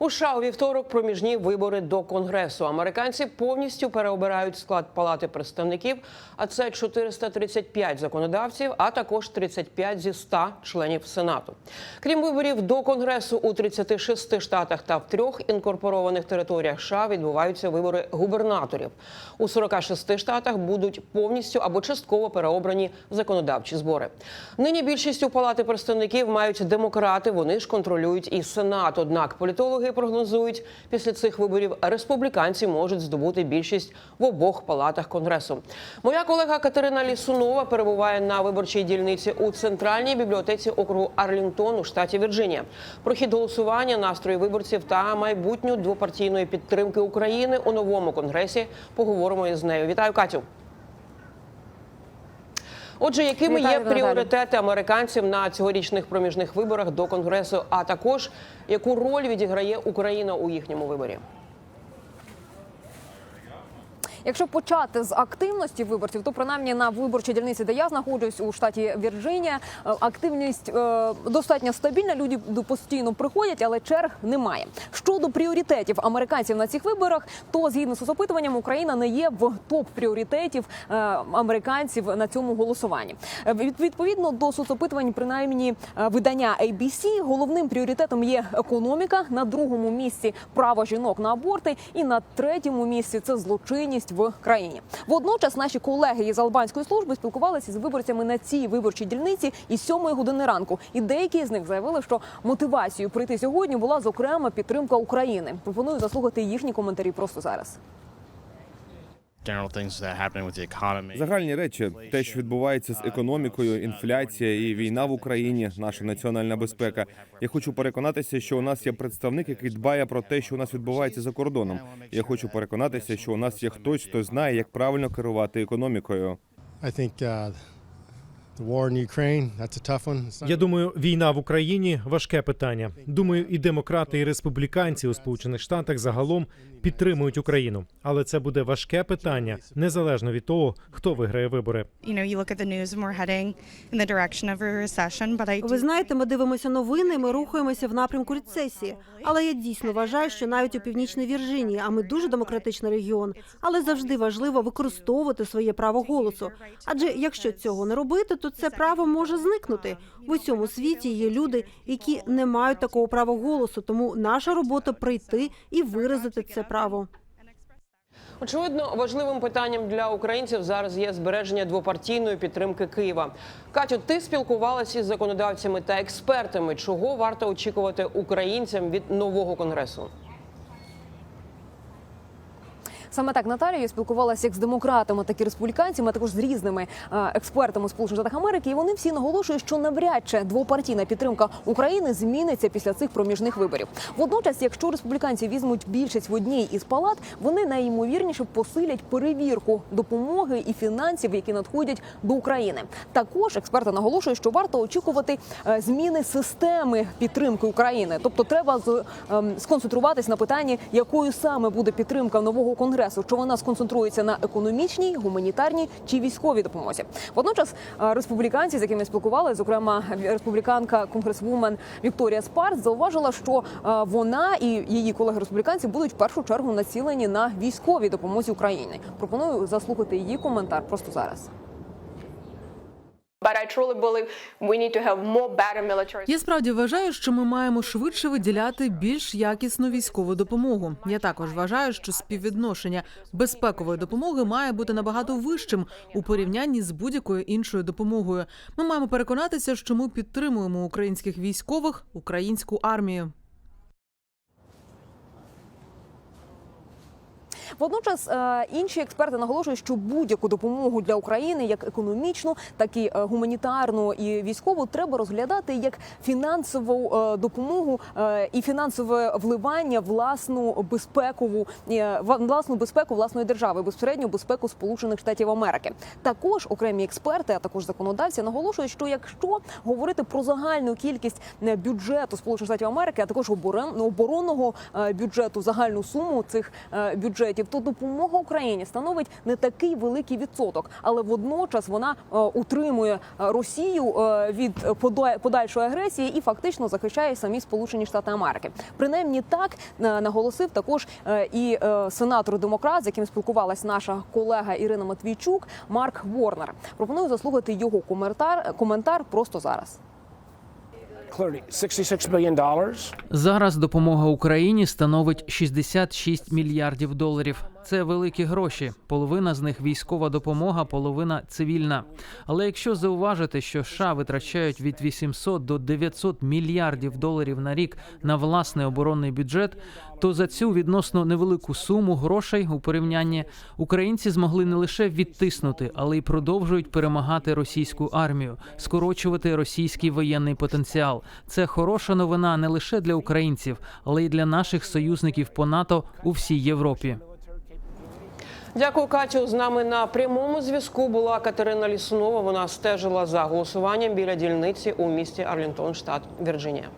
У США у вівторок проміжні вибори до конгресу. Американці повністю переобирають склад палати представників. А це 435 законодавців, а також 35 зі 100 членів сенату. Крім виборів до конгресу у 36 штатах та в трьох інкорпорованих територіях США відбуваються вибори губернаторів. У 46 штатах будуть повністю або частково переобрані законодавчі збори. Нині більшість у палати представників мають демократи. Вони ж контролюють і сенат. Однак політологи прогнозують, після цих виборів республіканці можуть здобути більшість в обох палатах конгресу. Моя колега Катерина Лісунова перебуває на виборчій дільниці у центральній бібліотеці округу Арлінгтон у штаті Вірджинія. Про хід голосування, настрої виборців та майбутню двопартійної підтримки України у новому конгресі поговоримо із нею. Вітаю, Катю. Отже, якими Вітаю, є пріоритети американців на цьогорічних проміжних виборах до конгресу, а також яку роль відіграє Україна у їхньому виборі? Якщо почати з активності виборців, то принаймні на виборчій дільниці, де я знаходжусь у штаті Вірджинія, е, активність е, достатньо стабільна. Люди постійно приходять, але черг немає. Щодо пріоритетів американців на цих виборах, то згідно з опитуванням, Україна не є в топ пріоритетів е, американців на цьому голосуванні. Відповідно до соцопитувань, принаймні видання ABC, головним пріоритетом є економіка. На другому місці право жінок на аборти, і на третьому місці це злочинність в країні. Водночас наші колеги із албанської служби спілкувалися з виборцями на цій виборчій дільниці із 7 години ранку. І деякі з них заявили, що мотивацією прийти сьогодні була зокрема підтримка України. Пропоную заслухати їхні коментарі просто зараз. Загальні речі, те, що відбувається з економікою, інфляція і війна в Україні, наша національна безпека. Я хочу переконатися, що у нас є представник, який дбає про те, що у нас відбувається за кордоном. Я хочу переконатися, що у нас є хтось, хто знає, як правильно керувати економікою. I think uh, Я думаю, війна в Україні важке питання. Думаю, і демократи, і республіканці у Сполучених Штатах загалом підтримують Україну, але це буде важке питання незалежно від того, хто виграє вибори. you know, you look at the news and we're heading in the direction of a recession, but I do Ви знаєте, ми дивимося новини. Ми рухаємося в напрямку рецесії. Але я дійсно вважаю, що навіть у північній Вірджинії, а ми дуже демократичний регіон, але завжди важливо використовувати своє право голосу. Адже якщо цього не робити, то це право може зникнути. В усьому світі є люди, які не мають такого права голосу. Тому наша робота прийти і виразити це право. Очевидно, важливим питанням для українців зараз є збереження двопартійної підтримки Києва. Катю, ти спілкувалася із законодавцями та експертами. Чого варто очікувати українцям від нового конгресу? Саме так Наталія спілкувалася як з демократами, так і республіканцями, а також з різними е, експертами Сполучених Штатів Америки. І вони всі наголошують, що навряд чи двопартійна підтримка України зміниться після цих проміжних виборів. Водночас, якщо республіканці візьмуть більшість в одній із палат, вони найімовірніше посилять перевірку допомоги і фінансів, які надходять до України. Також експерти наголошують, що варто очікувати е, зміни системи підтримки України. Тобто, треба з- ем, сконцентруватись на питанні, якою саме буде підтримка нового конгресу, чи вона сконцентрується на економічній, гуманітарній чи військовій допомозі. Водночас республіканці, з якими спілкувалися, зокрема республіканка конгресвумен Вікторія Спарц, зауважила, що вона і її колеги республіканці будуть в першу чергу націлені на військовій допомозі Україні. Пропоную заслухати її коментар просто зараз. Я справді вважаю, що ми маємо швидше виділяти більш якісну військову допомогу. Я також вважаю, що співвідношення безпекової допомоги має бути набагато вищим у порівнянні з будь-якою іншою допомогою. Ми маємо переконатися, що ми підтримуємо українських військових, українську армію. Водночас е, інші експерти наголошують, що будь-яку допомогу для України, як економічну, так і е, гуманітарну і військову, треба розглядати як фінансову е, допомогу і фінансове вливання власну безпекову власну безпеку власної держави, безпосередньо безпеку Сполучених Штатів Америки. Також окремі експерти, а також законодавці наголошують, що якщо говорити про загальну кількість бюджету Сполучених Штатів Америки, а також оборон- оборонного бюджету, загальну суму цих е, бюджетів, то допомога Україні становить не такий великий відсоток, але водночас вона е, утримує е, Росію е, від пода- подальшої агресії і фактично захищає самі Сполучені Штати Америки. Принаймні так наголосив також і сенатор демократ, з яким спілкувалась наша колега Ірина Матвійчук, Марк Ворнер. Пропоную заслухати його коментар коментар просто зараз. Clearly, $66. Зараз допомога Україні становить 66 мільярдів доларів. Це великі гроші. Половина з них військова допомога, половина цивільна. Але якщо зауважити, що США витрачають від 800 до 900 мільярдів доларів на рік на власний оборонний бюджет, то за цю відносно невелику суму грошей у порівнянні українці змогли не лише відтиснути, але й продовжують перемагати російську армію, скорочувати російський воєнний потенціал. Це хороша новина не лише для українців, але й для наших союзників по НАТО у всій Європі. Дякую, Катю. З нами на прямому зв'язку була Катерина Ліснова. Вона стежила за голосуванням біля дільниці у місті Арлінтон, штат Вірджинія.